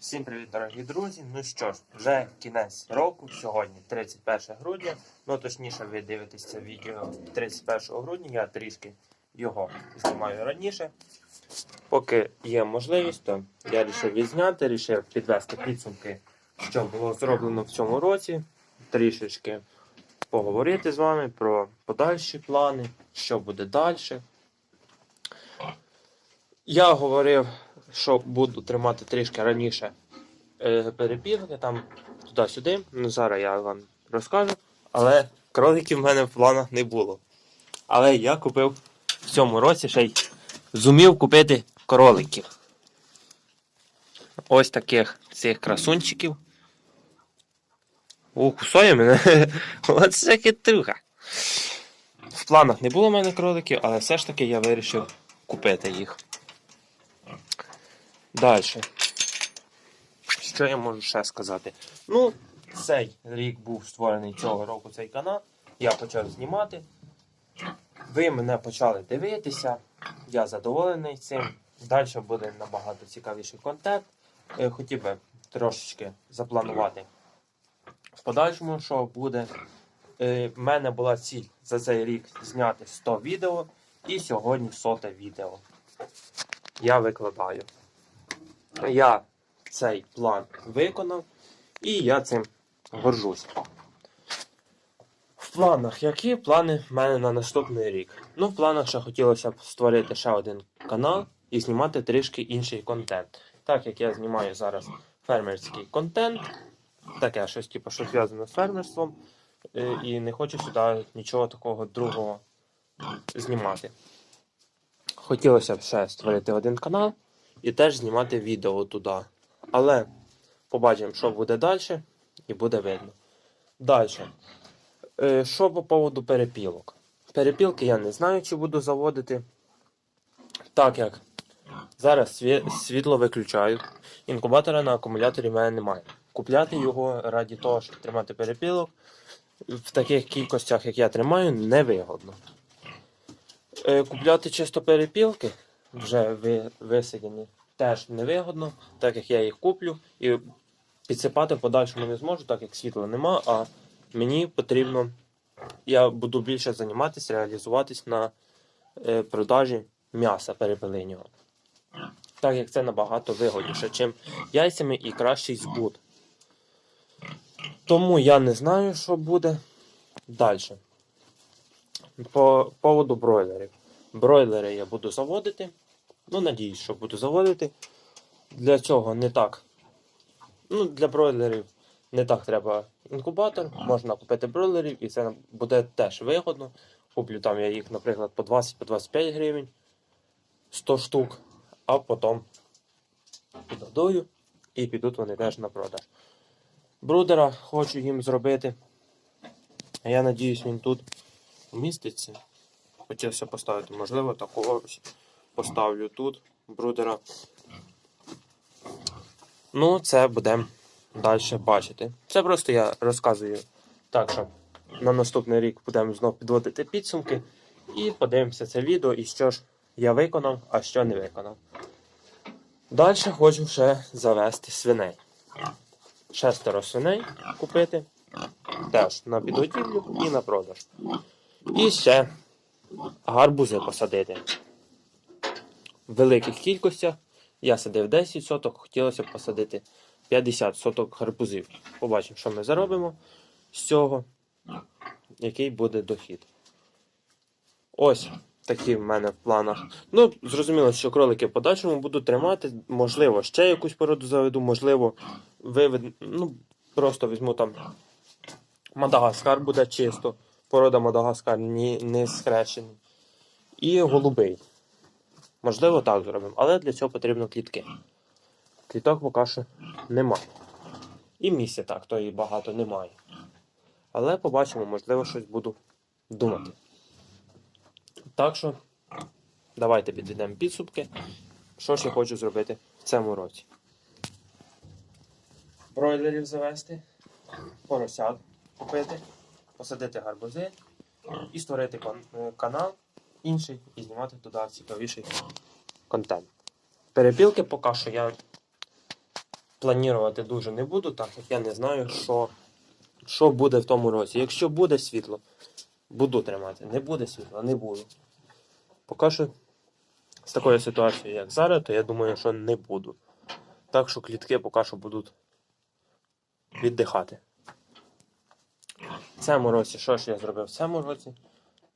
Всім привіт, дорогі друзі. Ну що ж, вже кінець року, сьогодні 31 грудня. Ну точніше, ви дивитесь це відео 31 грудня. Я трішки його знімаю раніше. Поки є можливість, то я вирішив відзняти, вирішив підвести підсумки, що було зроблено в цьому році. Трішечки поговорити з вами про подальші плани, що буде далі. Я говорив, що буду тримати трішки раніше е, там туди-сюди. Ну, зараз я вам розкажу. Але кроликів в мене в планах не було. Але я купив в цьому році ще й зумів купити кроликів. Ось таких цих красунчиків. О, кусає мене. Оце хитруха. В планах не було в мене кроликів, але все ж таки я вирішив купити їх. Далі. Що я можу ще сказати? Ну, цей рік був створений цього року цей канал. Я почав знімати. Ви мене почали дивитися. Я задоволений цим. Далі буде набагато цікавіший контент. Е, Хотів би трошечки запланувати в подальшому, що буде. Е, В мене була ціль за цей рік зняти 100 відео, і сьогодні соте відео. Я викладаю. Я цей план виконав, і я цим горжусь. В планах, які плани в мене на наступний рік? Ну, в планах ще хотілося б створити ще один канал і знімати трішки інший контент. Так як я знімаю зараз фермерський контент, таке щось, типу, що зв'язане з фермерством, е, і не хочу сюди нічого такого другого знімати. Хотілося б ще створити один канал і теж знімати відео туди. Але побачимо, що буде далі, і буде видно. Далі. Е, Що по поводу перепілок? Перепілки я не знаю, чи буду заводити. Так як зараз світло виключаю. Інкубатора на акумуляторі в мене немає. Купляти його раді того, щоб тримати перепілок в таких кількостях, як я тримаю, невигодно. Е, Купляти чисто перепілки вже ви, висидені теж невигодно, так як я їх куплю. І підсипати в подальшому не зможу, так як світла нема, а мені потрібно. Я буду більше займатися, реалізуватись на е, продажі м'яса перепелинього. Так як це набагато вигодніше, чим яйцями і кращий збут. Тому я не знаю, що буде далі. По поводу бройлерів. Бройлери я буду заводити. Ну, надіюсь, що буду заводити. Для цього не так. Ну, для бройлерів не так треба інкубатор. Можна купити бройлерів, і це буде теж вигодно. Куплю там я їх, наприклад, по 20-25 гривень 100 штук, а потім підгодую і підуть вони теж на продаж. Брудера хочу їм зробити. Я надіюсь, він тут вміститься. Хотівся поставити, можливо, такого поставлю тут брудера. Ну, це будемо далі бачити. Це просто я розказую так, що на наступний рік будемо знов підводити підсумки і подивимося це відео і що ж я виконав, а що не виконав. Далі хочу ще завести свиней. Шестеро свиней купити. Теж на підготівлю і на продаж. І ще гарбузи посадити. В великих кількостях. Я садив 10 соток, хотілося б посадити 50 соток гарбузів. Побачимо, що ми заробимо з цього, який буде дохід. Ось такі в мене в планах. Ну, зрозуміло, що кролики в подальшому буду тримати. Можливо, ще якусь породу заведу, можливо, вивед... ну, просто візьму там Мадагаскар буде чисто. Порода Мадагаскар ні, не схрещений. І голубий. Можливо, так зробимо, але для цього потрібно клітки. Кліток поки що немає. І місця так, то і багато немає. Але побачимо, можливо, щось буду думати. Так що, давайте підведемо підсумки. Що ж я хочу зробити в цьому році. Бройлерів завести, поросят купити, посадити гарбузи і створити е, канал інший і знімати туди цікавіший контент. Перепілки поки що я планувати дуже не буду, так як я не знаю, що, що буде в тому році. Якщо буде світло, буду тримати. Не буде світла, не буду. Поки що з такою ситуацією, як зараз, то я думаю, що не буду. Так що клітки поки що будуть віддихати. В цьому році, що ж я зробив в цьому році?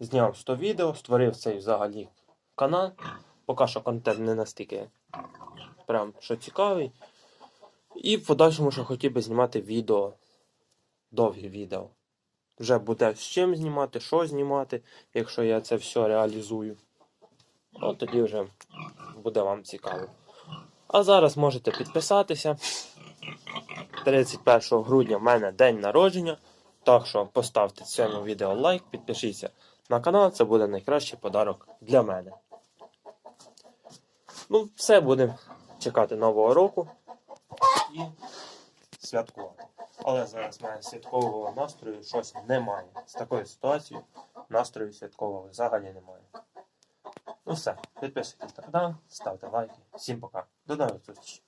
Зняв 100 відео, створив цей взагалі канал. Поки що контент не настільки прям що цікавий. І в подальшому що хотів би знімати відео, довгі відео. Вже буде з чим знімати, що знімати, якщо я це все реалізую. От тоді вже буде вам цікаво. А зараз можете підписатися. 31 грудня в мене день народження. Так що поставте цьому відео лайк, підпишіться на канал, це буде найкращий подарок для мене. Ну, все будемо чекати нового року і святкувати. Але зараз мене святкового настрою щось немає. З такою ситуацією настрою святкового взагалі немає. Ну все, підписуйтесь на канал, ставте лайки. Всім пока. До нових зустрічей.